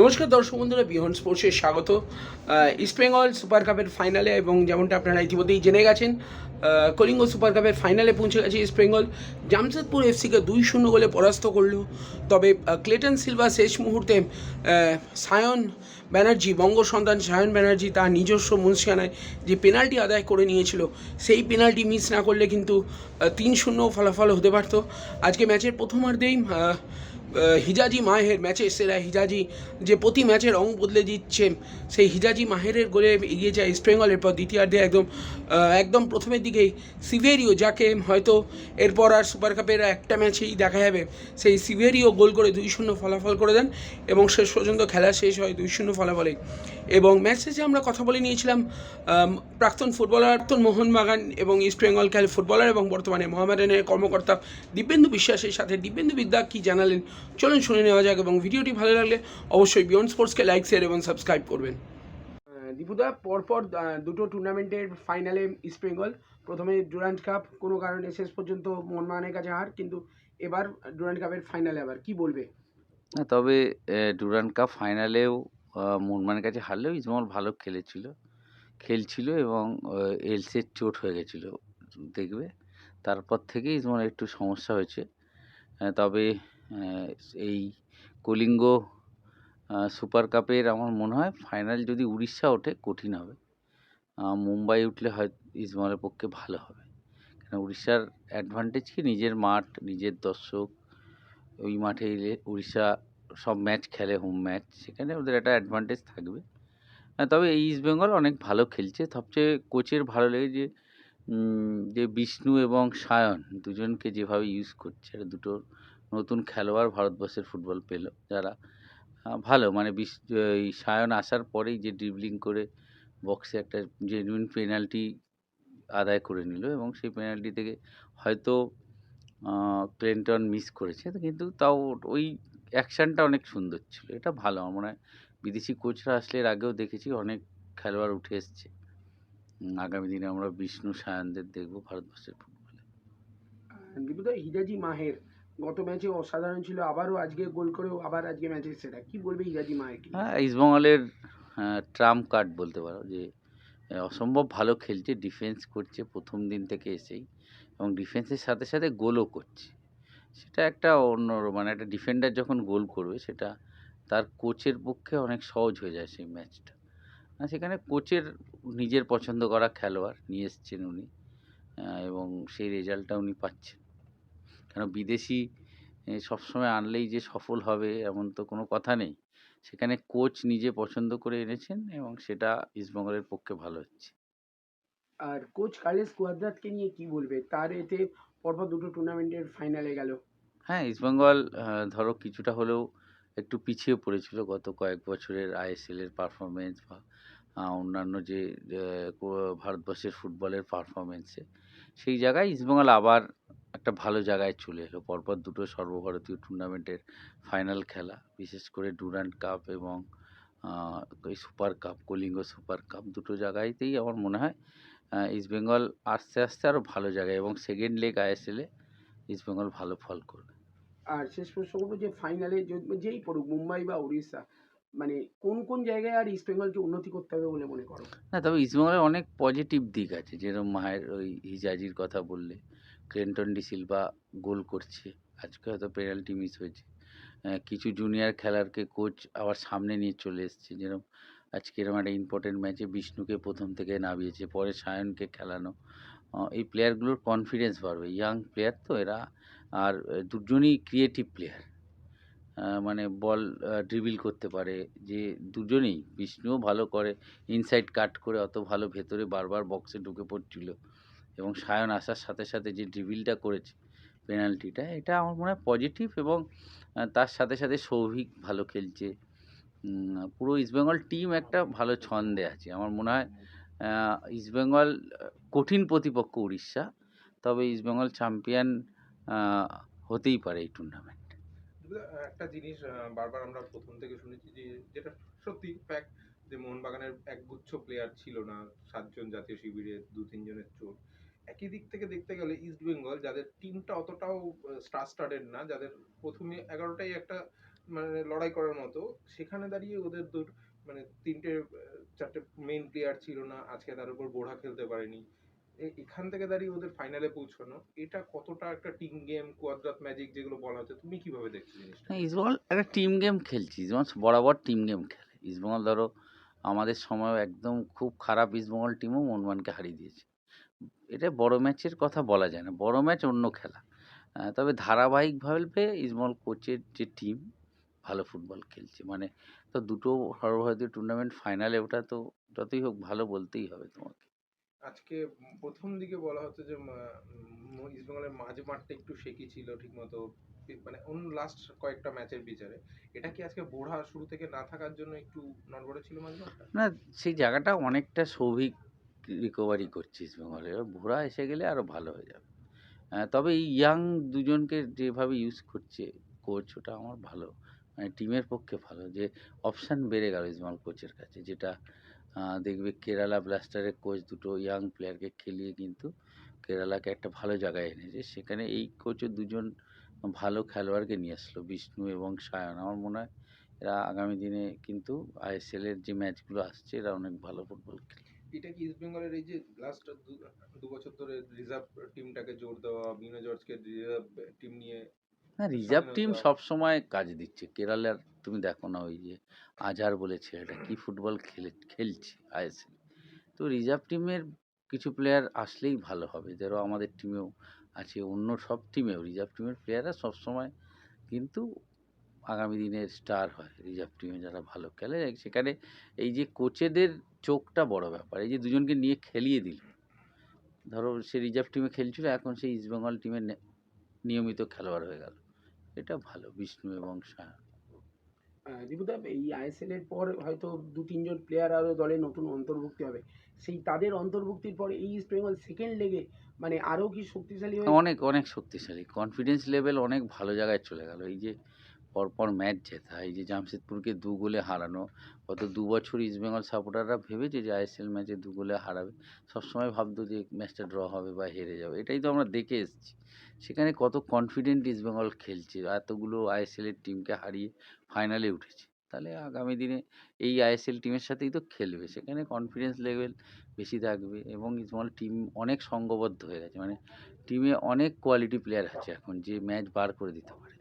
নমস্কার দর্শক বন্ধুরা, বিহন স্পোর্টসের স্বাগত। ইস্ট বেঙ্গল সুপার কাপের ফাইনালে এবং যেমনটা আপনারা ইতিমধ্যেই জেনে গেছেন কলিঙ্গ সুপার কাপের ফাইনালে পৌঁছে গেছে ইস্ট বেঙ্গল জামশেদপুর এফসিকে দুই শূন্য গোলে পরাস্ত করল। তবে ক্লেটন সিলভা শেষ মুহূর্তে সায়ন ব্যানার্জি বঙ্গ সন্তান সায়ন ব্যানার্জি তার নিজস্ব মুন্সিয়ানায় যে পেনাল্টি আদায় করে নিয়েছিল, সেই পেনাল্টি মিস না করলে কিন্তু তিন শূন্য ফলাফল হতে পারত। আজকে ম্যাচের প্রথমার্ধেই হিজাজি মাহের ম্যাচের সেরা হিজাজি যে প্রতি ম্যাচে রং বদলে দিচ্ছে, সেই হিজাজি মাহেরের গোলে এগিয়ে যায় ইস্ট বেঙ্গল এরপর দ্বিতীয়ার্ধে একদম একদম প্রথমের দিকেই সিভেরিও, যাকে হয়তো এরপর আর সুপার কাপের একটা ম্যাচেই দেখা যাবে, সেই সিভেরিও গোল করে দুই শূন্য ফলাফল করে দেন এবং শেষ পর্যন্ত খেলা শেষ হয় দুই শূন্য ফলাফলে। এবং ম্যাচ শেষে আমরা কথা বলে নিয়েছিলাম প্রাক্তন ফুটবলার প্রাক্তন মোহনবাগান এবং ইস্ট বেঙ্গল খেল ফুটবলার এবং বর্তমানে মোহামেডানের কর্মকর্তা দিব্যেন্দু বিশ্বাসের সাথে। দিব্যেন্দু বিদ্যা কী জানালেন চলুন শুনে নেওয়া যাক এবং ভিডিওটি ভালো লাগলে অবশ্যই বিয়ন্ড স্পোর্টসকে লাইক শেয়ার এবং সাবস্ক্রাইব করবেন। দীপুদা পরপর দুটো টুর্নামেন্টের ফাইনালে ইস্ট বেঙ্গল প্রথমে ডুরান্ট কাপ কোনো কারণে শেষ পর্যন্ত মনমানের কাছে হার কিন্তু এবার ডুরান্ট কাপের ফাইনালে আবার কি বলবে? তবে ডুরান্ড কাপ ফাইনালেও মনমানের কাছে হারলেও ইজমল ভালো খেলেছিল। খেলছিল এবং এলসের চোট হয়ে গেছিল দেখবে। তারপর থেকে ইজমল একটু সমস্যা হয়েছে। তবে এই কলিঙ্গ সুপার কাপের আমার মনে হয় ফাইনাল যদি উড়িষ্যা ওঠে, কঠিন হবে। মুম্বাই উঠলে হয়, ইজমলের পক্ষে ভালো হবে। কারণ উড়িষ্যার অ্যাডভান্টেজ কি? নিজের মাঠ, নিজের দর্শক, ওই মাঠে এলে উড়িষ্যা সব ম্যাচ খেলে হোম ম্যাচ সেখানে ওদের একটা অ্যাডভান্টেজ থাকবে। তবে এই ইস্ট বেঙ্গল অনেক ভালো খেলছে। সবচেয়ে কোচের ভালো লেগে যে যে বিষ্ণু এবং সায়ন, দুজনকে যেভাবে ইউজ করছে, দুটো নতুন খেলোয়াড় ভারতবর্ষের ফুটবল পেল, যারা ভালো। মানে এই সায়ন আসার পরেই যে ড্রিবলিং করে বক্সে একটা জেনুইন পেনাল্টি আদায় করে নিল এবং সেই পেনাল্টি থেকে হয়তো ক্লেন্টন মিস করেছে। কিন্তু তাও ওই অ্যাকশানটা অনেক সুন্দর ছিল। এটা ভালো। আমার মনে হয় বিদেশি কোচরা আসলে এর আগেও দেখেছি অনেক খেলোয়াড় উঠে এসছে। আগামী দিনে আমরা বিষ্ণু সায়নদের দেখব ভারতবর্ষের ফুটবলে হিজাজি মাহের গত ম্যাচে অসাধারণ ছিল, আবারও আজকে গোল করেও আবার আজকে ম্যাচে সেটা কি বলবে হিজাজি মাহের কি হ্যাঁ ইস্টবেঙ্গলের ট্রাম্প কার্ড বলতে পারো যে অসম্ভব ভালো খেলছে ডিফেন্স করছে, প্রথম দিন থেকে এসেই। এবং ডিফেন্সের সাথে সাথে গোলও করছে। সেটা একটা অন্য মানে একটা ডিফেন্ডার যখন গোল করবে, সেটা তার কোচের পক্ষে অনেক সহজ হয়ে যায় সেই ম্যাচটা। আর সেখানে কোচের নিজের পছন্দ করা খেলোয়াড় নিয়ে এসছেন উনি এবং সেই রেজাল্টটা উনি পাচ্ছেন। কেন বিদেশি সবসময় আনলেই যে সফল হবে এমন তো কোনো কথা নেই। সেখানে কোচ নিজে পছন্দ করে এনেছেন এবং সেটা ইস্টবেঙ্গলের পক্ষে ভালো হচ্ছে। আর কোচ কার্লেস কুয়াদ্রাতকে নিয়ে কি বলবে? তার এতে পরপর দুটো টুর্নামেন্টের ফাইনালে গেল। হ্যাঁ ইস্টবেঙ্গল ধরো কিছুটা হলেও একটু পিছিয়ে পড়েছিল গত কয়েক বছরের আইএসএল এর পারফরমেন্স বা অন্যান্য যে ভারতবর্ষের ফুটবলের পারফরমেন্সে সেই জায়গায় ইস্টবেঙ্গল আবার একটা ভালো জায়গায় চলে এলো। পরপর দুটো সর্বভারতীয় টুর্নামেন্টের ফাইনাল খেলা, বিশেষ করে ডুরান্ট কাপ এবং ওই super cup Kalinga super cup দুটো জায়গাতেই আমার মনে হয় ইস্টবেঙ্গল আস্তে আস্তে আরও ভালো জায়গায় এবং সেকেন্ড লেগ আইএসএলে ইস্টবেঙ্গল ভালো ফল করবে। আর শেষ প্রশ্ন করব যে ফাইনালে যেই পড়ুক, মুম্বাই বা উড়িষ্যা মানে কোন কোন জায়গায় আর ইস্ট বেঙ্গলকে উন্নতি করতে হবে বলে মনে করো? না, তবে ইস্টবেঙ্গলের অনেক পজিটিভ দিক আছে। যেরকম মায়ের ওই হিজাজির কথা বললে ক্লেন্টন ডি সিলভা গোল করছে, আজকে হয়তো পেনাল্টি মিস হয়েছে। কিছু জুনিয়র খেলারকে কোচ আবার সামনে নিয়ে চলে এসছে। যেরকম আজকে এরকম একটা ইম্পর্টেন্ট ম্যাচে বিষ্ণুকে প্রথম থেকে নামিয়েছে, পরে সায়নকে খেলানো। এই প্লেয়ারগুলোর কনফিডেন্স বাড়বে। ইয়াং প্লেয়ার তো এরা, আর দুজনই ক্রিয়েটিভ প্লেয়ার মানে বল ড্রিবিল করতে পারে, যে দুজনেই বিষ্ণুও ভালো করে ইনসাইড কাট করে অত ভালো ভেতরে বারবার বক্সে ঢুকে পড়ছিল। এবং সায়ন আসার সাথে সাথে যে ড্রিবিলটা করেছে পেনাল্টিটা এটা আমার মনে হয় পজিটিভ এবং তার সাথে সাথে সৌভিক ভালো খেলছে। পুরো ইস্টবেঙ্গল টিম একটা ভালো ছন্দে আছে। আমার মনে হয় ইস্টবেঙ্গল কঠিন প্রতিপক্ষ উড়িষ্যা, তবে ইস্টবেঙ্গল চ্যাম্পিয়ন হতেই পারে এই টুর্নামেন্ট একটা জিনিস বারবার আমরা প্রথম থেকে শুনেছি যে, যেটা সত্যি ফ্যাক্ট যে মোহনবাগানের একগুচ্ছ প্লেয়ার ছিল না, সাতজন জাতীয় শিবিরে দু, তিনজনের চোট। একই দিক থেকে দেখতে গেলে ইস্ট বেঙ্গল যাদের টিমটা অতটাও স্টার স্টার্টেড না, যাদের প্রথমে এগারোটাই একটা মানে লড়াই করার মতো, সেখানে দাঁড়িয়ে ওদের দু- মানে তিনটে চারটে মেইন প্লেয়ার ছিল না, আজকে তার উপর বোড়া খেলতে পারেনি। এখান থেকে দাঁড়িয়ে ওদের ফাইনালে পৌঁছানো, এটা কতটা একটা টিম গেম কোয়াদ্রাত ম্যাজিক যেগুলো বলা হচ্ছে, তুমি কীভাবে দেখছ জিনিসটা? হ্যাঁ ইস্টবেঙ্গল একটা টিম গেম খেলছি ইস্টবেঙ্গল বরাবর টিম গেম খেলে। ইস্টবেঙ্গল ধরো, আমাদের সময় একদম খুব খারাপ ইস্টবেঙ্গল টিমও মোহনবাগানকে হারিয়ে দিয়েছে। এটা বড় ম্যাচের কথা বলা যায় না, বড় ম্যাচ অন্য খেলা। তবে ধারাবাহিকভাবে ইস্টবেঙ্গল কোচের যে টিম ভালো ফুটবল খেলছে। মানে তো দুটো সর্বভারতীয় টুর্নামেন্ট ফাইনালে ওটা তো যতই হোক ভালো বলতেই হবে তোমাকে। আজকে প্রথম দিকে বলা হচ্ছে যে ইস্টবেঙ্গলের মাঝ মাঠটা একটু শেকি ছিল ঠিকমতো। মানে অন্য লাস্ট কয়েকটা ম্যাচের বিচারে। এটা কি আজকে বোড়া শুরু থেকে না থাকার জন্য একটু নড়বড়ে ছিল মাঝ মাঠটা? না, সেই জায়গাটা অনেকটা সৌভিক রিকভারি করছে ইস্টবেঙ্গলে এবার ভোরা এসে গেলে আরও ভালো হয়ে যাবে। তবে এই ইয়াং দুজনকে যেভাবে ইউজ করছে কোচ ওটা আমার ভালো। মানে টিমের পক্ষে ভালো, যে অপশান বেড়ে গেল ইসমাল কোচের কাছে, যেটা দেখবে কেরালা ব্লাস্টারের কোচ দুটো ইয়াং প্লেয়ারকে খেলিয়ে কিন্তু কেরালাকে একটা ভালো জায়গায় এনেছে। সেখানে এই কোচের দুজন ভালো খেলোয়াড়কে নিয়ে আসলো, বিষ্ণু এবং সায়ন। আমার মনে হয় এরা আগামী দিনে কিন্তু আইএসএল এর যে ম্যাচগুলো আসছে, এরা অনেক ভালো ফুটবল খেলবে। এটা কি ইস্ট ইস্টবেঙ্গলের এই যে লাস্ট দু বছর ধরে রিজার্ভ টিমটাকে জোর দেওয়া বিনো জর্জকে রিজার্ভ টিম নিয়ে না রিজার্ভ টিম স্বাধীনতা- সব সময় কাজ দিচ্ছে। কেরালার তুমি দেখো না ওই যে আজহার বলে ছেলেটা কি ফুটবল খেলে খেলছে আইএসএল? তো রিজার্ভ টিমের কিছু প্লেয়ার আসলেই ভালো হবে। ধরো আমাদের টিমেও আছে অন্য সব টিমেও রিজার্ভ টিমের প্লেয়াররা সবসময় কিন্তু আগামী দিনের স্টার হয় রিজার্ভ টিমে যারা ভালো খেলে। সেখানে এই যে কোচেদের চোখটা বড় ব্যাপার। এই যে দুজনকে নিয়ে খেলিয়ে দিল। ধরো সে রিজার্ভ টিমে খেলছিল এখন সেই ইস্টবেঙ্গল টিমের নিয়মিত খেলোয়াড় হয়ে গেল। এটা ভালো বিষ্ণু এবং শাহ দীপুদাব দীপুদা এই আইএসএল এর পর হয়তো দু তিনজন প্লেয়ার আরও দলে নতুন অন্তর্ভুক্তি হবে। সেই তাদের অন্তর্ভুক্তির পর এই ইস্ট বেঙ্গল সেকেন্ড লেগে মানে আরও কি শক্তিশালী অনেক অনেক শক্তিশালী। কনফিডেন্স লেভেল অনেক ভালো জায়গায় চলে গেল। এই যে পরপর ম্যাচ জেতা। এই যে জামশেদপুরকে দু গোলে হারানো, গত দু বছর ইস্টবেঙ্গল সাপোর্টাররা ভেবেছে যে আইএসএল ম্যাচে দু গোলে হারাবে। সবসময় ভাবতো যে ম্যাচটা ড্র হবে বা হেরে যাবে। এটাই তো আমরা দেখে এসেছি। সেখানে কত কনফিডেন্ট ইস্টবেঙ্গল খেলছে এতগুলো আইএসএল এর টিমকে হারিয়ে ফাইনালে উঠেছে। তাহলে আগামী দিনে এই আইএসএল টিমের সাথেই তো খেলবে। সেখানে কনফিডেন্স লেভেল বেশি থাকবে এবং ইস্টবেঙ্গল টিম অনেক সংঘবদ্ধ হয়ে গেছে। মানে টিমে অনেক কোয়ালিটি প্লেয়ার আছে এখন, যে ম্যাচ বার করে দিতে পারে।